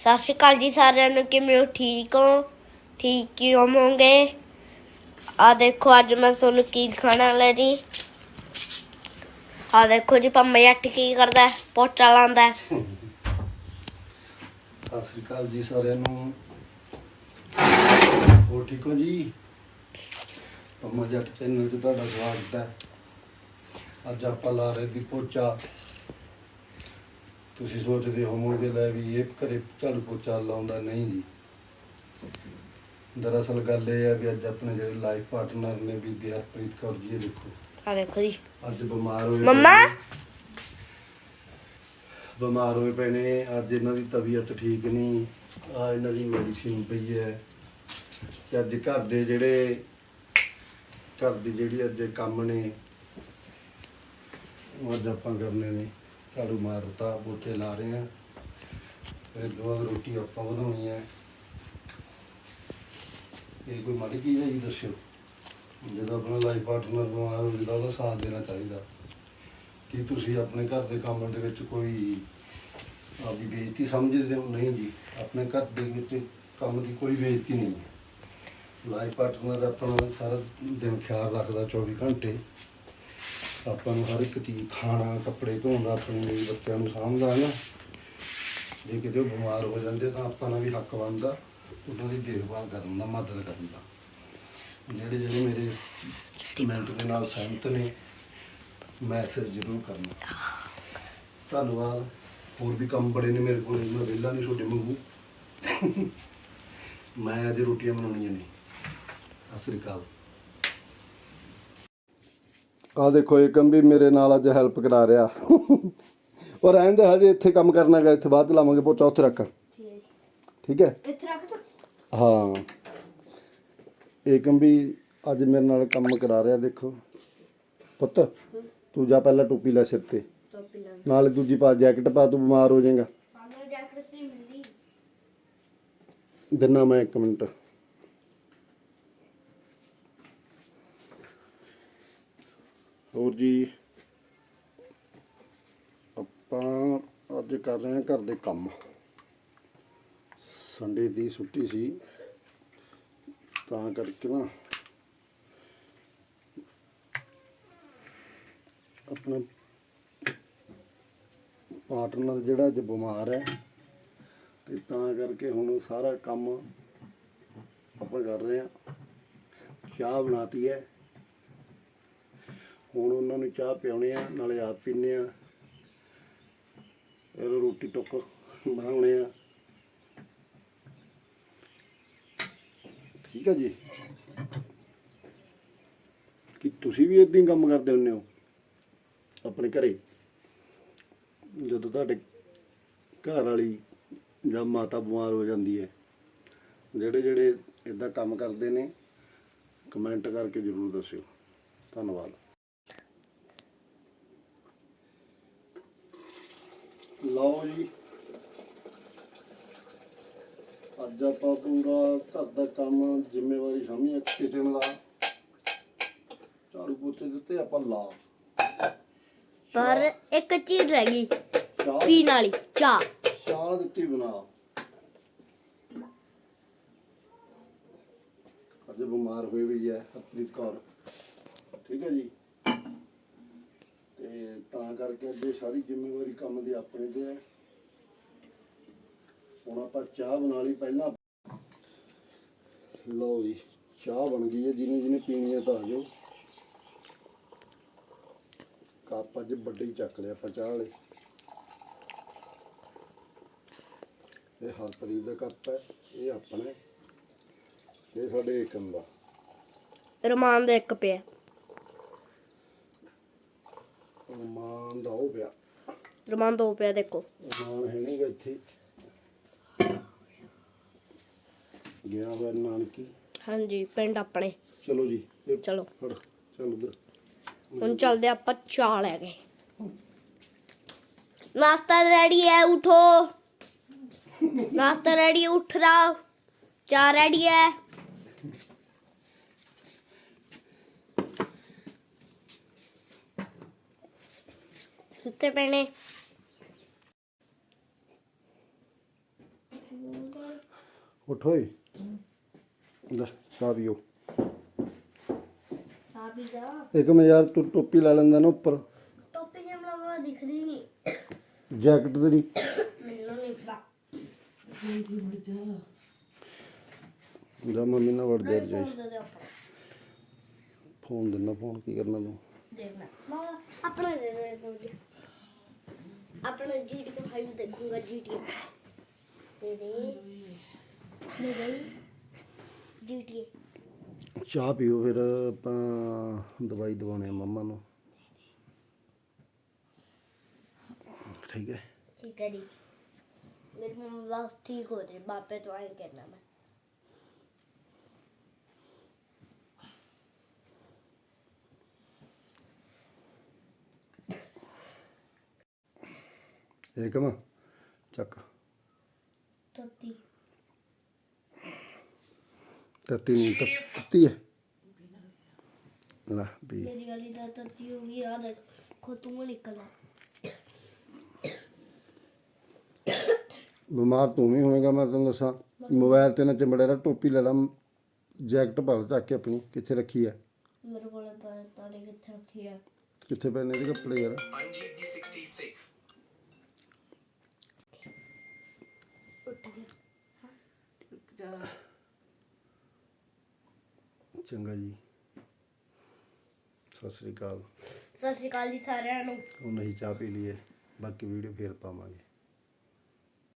ਸਤਿ ਸ਼੍ਰੀ ਅਕਾਲ ਜੀ ਸਾਰਿਆਂ ਨੂੰ, ਕਿਵੇਂ ਹੋ? ਠੀਕ ਹੋ? ਠੀਕ ਹੀ ਹੋਵੋਗੇ? ਆ ਦੇਖੋ, ਅੱਜ ਮੈਂ ਤੁਹਾਨੂੰ ਕੀ ਖਾਣਾ ਲੈ ਜੀ ਆ ਦੇਖੋ ਜੀ, ਪੰਮੇ ਜੱਟ ਕੀ ਕਰਦਾ ਹੈ? ਪੋਚਾ ਲਾਉਂਦਾ ਹੈ। ਸਤਿ ਸ੍ਰੀ ਅਕਾਲ ਜੀ ਸਾਰਿਆਂ ਨੂੰ। ਹੋਰ ਠੀਕ ਹੋ ਜੀ? ਪੰਮਾ ਜੱਟ ਚੈਨਲ 'ਤੇ ਤੁਹਾਡਾ ਸਵਾਗਤ ਹੈ। ਅੱਜ ਆਪਾਂ ਲਾ ਰਹੇ ਦੀ ਪੋਚਾ। ਤੁਸੀਂ ਸੋਚਦੇ ਹੋਵੋਗੇ ਲੈ ਵੀ ਇਹ ਘਰੇ ਝਾੜੂ ਪੋਚਾ ਲਾਉਂਦਾ ਨਹੀਂ ਜੀ। ਦਰਅਸਲ ਗੱਲ ਇਹ ਹੈ ਵੀ ਅੱਜ ਆਪਣੇ ਜਿਹੜੇ ਲਾਈਫ ਪਾਰਟਨਰ ਨੇ ਬੀਬੀ ਹਰਪ੍ਰੀਤ ਕੌਰ ਜੀ ਇਹ ਦੇਖੋ। ਆ ਦੇਖੋ ਜੀ। ਅੱਜ ਬਿਮਾਰ ਹੋਏ ਮੰਮਾ? ਬਿਮਾਰ ਹੋਏ ਪਏ ਨੇ। ਅੱਜ ਇਹਨਾਂ ਦੀ ਤਬੀਅਤ ਠੀਕ ਨਹੀਂ। ਆ ਇਹਨਾਂ ਦੀ ਮੈਡੀਸਿਨ ਪਈ ਹੈ। ਤੇ ਅੱਜ ਘਰ ਦੇ ਜਿਹੜੇ ਘਰ ਦੀ ਜਿਹੜੀ ਅੱਜ ਕੰਮ ਨੇ ਉਹ ਅੱਜ ਆਪਾਂ ਕਰਨੇ ਨੇ। ਝਾੜੂ ਮਾਰਤਾ ਪੋਚੇ ਲਾ ਰਹੇ ਆ ਫਿਰ ਦੁਆ ਰੋਟੀ ਆਪਾਂ ਬਣਾਉਣੀ ਹੈ। ਇਹ ਕੋਈ ਮਾੜੀ ਚੀਜ਼ ਹੈ ਜੀ, ਦੱਸਿਓ। ਜਦੋਂ ਆਪਣਾ ਲਾਈਫ ਪਾਰਟਨਰ ਬਿਮਾਰ ਹੋ ਜਾਂਦਾ, ਉਹਦਾ ਸਾਥ ਦੇਣਾ ਚਾਹੀਦਾ। ਕੀ ਤੁਸੀਂ ਆਪਣੇ ਘਰ ਦੇ ਕੰਮ ਦੇ ਵਿੱਚ ਕੋਈ ਆਪਦੀ ਬੇਇੱਜ਼ਤੀ ਸਮਝਦੇ ਹੋ? ਨਹੀਂ ਜੀ, ਆਪਣੇ ਘਰ ਦੇ ਵਿੱਚ ਕੰਮ ਦੀ ਕੋਈ ਬੇਇੱਜ਼ਤੀ ਨਹੀਂ ਹੈ। ਲਾਈਫ ਪਾਰਟਨਰ ਆਪਣਾ ਸਾਰਾ ਦਿਨ ਖਿਆਲ ਰੱਖਦਾ 24 ਘੰਟੇ। ਆਪਾਂ ਨੂੰ ਹਰ ਇੱਕ ਚੀਜ਼, ਖਾਣਾ, ਕੱਪੜੇ ਧੋਂਦਾ ਆਪਣੇ ਲਈ ਬੱਚਿਆਂ ਨੂੰ ਸਾਂਭਦਾ ਹੈ ਨਾ। ਜੇ ਕਿਤੇ ਉਹ ਬਿਮਾਰ ਹੋ ਜਾਂਦੇ ਤਾਂ ਆਪਾਂ ਨਾਲ ਵੀ ਹੱਕ ਬਣਦਾ, ਉਹਨਾਂ ਦੀ ਦੇਖਭਾਲ ਕਰਨ ਦਾ, ਮਦਦ ਕਰਨ ਦਾ। ਜਿਹੜੇ ਜਿਹੜੇ ਮੇਰੇ ਕਮੈਂਟ ਦੇ ਨਾਲ ਸਹਿਮਤ ਨੇ, ਮੈਸੇਜ ਜ਼ਰੂਰ ਕਰਨਾ। ਧੰਨਵਾਦ। ਹੋਰ ਵੀ ਕੰਮ ਬੜੇ ਨੇ ਮੇਰੇ ਕੋਲ, ਮੈਂ ਵਿਹਲਾ ਨਹੀਂ ਛੋਟੇ ਮੰਗੂ ਮੈਂ ਅੱਜ ਰੋਟੀਆਂ ਬਣਾਉਣੀਆਂ ਨੇ। ਸਤਿ ਸ੍ਰੀ ਅਕਾਲ। ਆ ਦੇਖੋ ਇਹ ਕੰਬੀ ਮੇਰੇ ਨਾਲ ਅੱਜ ਹੈਲਪ ਕਰਾ ਰਿਹਾ। ਔਰ ਰਹਿੰਦੇ ਹਜੇ ਇੱਥੇ ਕੰਮ ਕਰਨਾ ਗਾ ਇੱਥੇ ਬਾਅਦ ਲਾਵਾਂਗੇ ਪੋਚਾ ਉੱਥੇ ਰੱਖ। ਠੀਕ ਹੈ? ਇੱਥੇ ਰੱਖ ਤਾ। ਹਾਂ। ਏਕਮ ਵੀ ਅੱਜ ਮੇਰੇ ਨਾਲ ਕੰਮ ਕਰਾ ਰਿਹਾ ਦੇਖੋ। ਪੁੱਤ ਤੂੰ ਜਾ ਪਹਿਲਾਂ ਟੋਪੀ ਲੈ ਸਿਰ ਤੇ। ਟੋਪੀ ਲਾ ਨਾਲ ਦੂਜੀ ਪਾ ਜੈਕਟ ਪਾ ਤੂੰ ਬਿਮਾਰ ਹੋ ਜਾਏਗਾ। ਪਾਣਾ ਜੈਕਟ ਨਹੀਂ ਮਿਲਦੀ। ਦਿਨਾ ਮੈਂ ਇੱਕ ਮਿੰਟ। ਹੋਰ ਜੀ, ਆਪਾਂ ਅੱਜ ਕਰ ਰਹੇ ਹਾਂ ਘਰ ਦੇ ਕੰਮ। ਸੰਡੇ ਦੀ ਛੁੱਟੀ ਸੀ, ਤਾਂ ਕਰਕੇ ਨਾ ਆਪਣਾ ਪਾਰਟਨਰ ਜਿਹੜਾ ਅੱਜ ਬਿਮਾਰ ਹੈ, ਤੇ ਤਾਂ ਕਰਕੇ ਹੁਣ ਸਾਰਾ ਕੰਮ ਆਪਾਂ ਕਰ ਰਹੇ ਹਾਂ। ਚਾਹ ਬਣਾਤੀ ਹੈ। ਹੁਣ ਉਹਨਾਂ ਨੂੰ ਚਾਹ ਪਿਆਉਣੇ ਆ, ਨਾਲੇ ਆਪ ਪੀਨੇ ਆ। ਰੋਟੀ ਟੁੱਕ ਬਣਾਉਣੇ ਆ। ਠੀਕ ਆ ਜੀ। ਕਿ ਤੁਸੀਂ ਵੀ ਇਦਾਂ ਹੀ ਕੰਮ ਕਰਦੇ ਹੁੰਦੇ ਹੋ? ਆਪਣੇ ਘਰੇ? ਜਦੋਂ ਤੁਹਾਡੇ ਘਰ ਵਾਲੀ ਜਾਂ ਮਾਤਾ ਬਿਮਾਰ ਹੋ ਜਾਂਦੀ ਹੈ, ਜਿਹੜੇ ਜਿਹੜੇ ਇਦਾਂ ਕੰਮ ਕਰਦੇ ਨੇ, ਕਮੈਂਟ ਕਰਕੇ ਜਰੂਰ ਦੱਸਿਓ। ਧੰਨਵਾਦ। ਲਓ ਜੀ। ਅੱਜ ਆਪਾਂ ਪੂਰਾ ਘਰ ਦਾ ਕੰਮ ਜ਼ਿੰਮੇਵਾਰੀ ਸਮਝੀ ਕਿਚਨ ਦਾ ਝਾੜੂ ਪੋਚੇ ਦਿੱਤੇ ਆਪਾਂ ਲਾ। ਪਰ ਇੱਕ ਚੀਜ਼ ਰਹਿ ਗਈ ਚਾਹ ਪੀਣ ਵਾਲੀ ਚਾਹ। ਚਾਹ ਦਿੱਤੀ ਬਣਾ ਅੱਜ ਬਿਮਾਰ ਹੋਈ ਵੀ ਹੈ ਹਰਪ੍ਰੀਤ ਕੌਰ। ਠੀਕ ਹੈ ਜੀ। ਤੇ ਤਾਂ ਕਰਕੇ ਅੱਜ ਸਾਰੀ ਜ਼ਿੰਮੇਵਾਰੀ ਕੰਮ ਦੀ ਆਪਣੇ ਤੇ ਹੈ। ਹੁਣ ਆਪਾਂ ਚਾਹ ਬਣਾ ਲਈ ਪਹਿਲਾਂ। ਲਓ ਜੀ, ਚਾਹ ਬਣ ਗਈ ਹੈ ਜਿਹਨੇ ਜਿਹਨੇ ਪੀਣੀ ਹੈ ਤਾਂ ਆ ਜਾਓ। ਕੱਪ ਅੱਜ ਵੱਡੇ ਹੀ ਚੱਕ ਲਿਆ ਆਪਾਂ ਚਾਹ ਵਾਲੇ। ਇਹ ਹਰਪ੍ਰੀਤ ਦਾ ਕੱਪ ਹੈ, ਇਹ ਆਪਣਾ ਇਹ ਸਾਡੇ ਏਕਮ ਦਾ। ਰਮਾਨ ਦਾ ਇੱਕ ਪਿਆ। ਮਾਨ ਦਾ ਉਹ ਪਿਆ। ਰਮਾਨ ਦੋ ਪਿਆ ਦੇਖੋ। ਮਾਨ ਹੈ ਨਹੀਂਗਾ ਇੱਥੇ। ਗਿਆ ਹੋਇਆ ਨਾਨਕੀ। ਹਾਂਜੀ ਪਿੰਡ ਆਪਣੇ। ਚਲੋ ਜੀ ਇਹ ਚਲੋ। ਫੜ ਚੱਲ ਉਧਰ। ਹੁਣ ਚੱਲਦੇ ਆਪਾਂ ਚਾਹ ਲੈ ਕੇ। ਨਾਸ਼ਤਾ ਰੈਡੀ ਹੈ ਉਠੋ। ਨਾਸ਼ਤਾ ਰੈਡੀ ਉੱਠ ਰਹਾ ਚਾਹ ਰੈਡੀ ਹੈ। ਸੁੱਤੇ ਪਏ ਨੇ। ਉਠੋ ਲੈ ਚਾਹ ਪੀਓ। ਆ ਵੀ ਜਾ। ਇੱਕ ਮੈਂ ਯਾਰ ਤੂੰ ਟੋਪੀ ਲਾ ਲੈਂਦਾ ਨਾ ਉੱਪਰ। ਟੋਪੀ ਜੇ ਮਲਾਵਾ ਦਿਖ ਨਹੀਂ ਜੈਕਟ ਤੇਰੀ। ਮੈਨੂੰ ਨਹੀਂ ਪਤਾ। ਜਾ। ਮੰਮੀ ਨਾਲ ਵੜ ਦੇ ਜਾਈ। ਉਹਦੇ ਉੱਪਰ ਫੋਨ ਦਿੰਦਾ ਫੋਨ ਕੀ ਕਰਨਾ ਤੂੰ? ਦੇਖਣਾ। ਮਾਂ ਆਪਣਾ ਦੇ ਦੇ ਦੋ ਜੀ ਆਪਣਾ ਜੀਟੀ ਦਾ ਫਾਈਲ ਦੇਖੂੰਗਾ ਜੀਟੀ ਦੇ ਚਾਹ ਪੀਓ ਫਿਰ ਆਪਾਂ ਦਵਾਈ ਦਵਾਉਣੇ ਆ ਨੂੰ। ਠੀਕ ਹੈ। ਠੀਕ ਹੈ ਜੀ। ਮੇਰੇ ਮੰਮਾ ਬਸ ਠੀਕ ਹੋ ਜੇ ਬਾਪੇ ਤੋਂ ਆਏ ਕਹਿਣਾ ਮੈਂ। Եկամա։ Ճակ։ Տատի։ Տատին տատի։ Լա բի։ Մեր գալիդա տատի ու մի ադա քոտումնի կլա։ ਬਿਮਾਰ ਤੂੰ ਵੀ ਹੋਵੇਂਗਾ ਮੈਂ ਤੈਨੂੰ ਦੱਸਾਂ ਮੋਬਾਈਲ ਤੇ ਨਾ ਚਿੰਬੜੇ ਰ ਟੋਪੀ ਲੈ ਲਾ ਜੈਕਟ ਪਾ ਲੈ ਚੱਕ ਕੇ ਆਪਣੀ ਕਿੱਥੇ ਰੱਖੀ ਆ ਮੇਰੇ ਕੋਲ ਪਾਣੀ ਕਿੱਥੇ ਰੱਖੀ ਆ ਕਿੱਥੇ ਪੈਣੇ ਇਹਦੇ ਕੱਪੜੇ ਯਾਰ ਹਾਂਜੀ ਦੀ ਚੰਗਾ। ਜੀ। ਸਤਿ ਸ੍ਰੀ ਅਕਾਲ। ਸਤਿ ਸ਼੍ਰੀ ਅਕਾਲ ਜੀ ਸਾਰਿਆਂ ਨੂੰ। ਹੁਣ ਅਸੀਂ ਚਾਹ ਪੀ ਲਈਏ ਬਾਕੀ ਵੀਡੀਓ ਫੇਰ ਪਾਵਾਂਗੇ।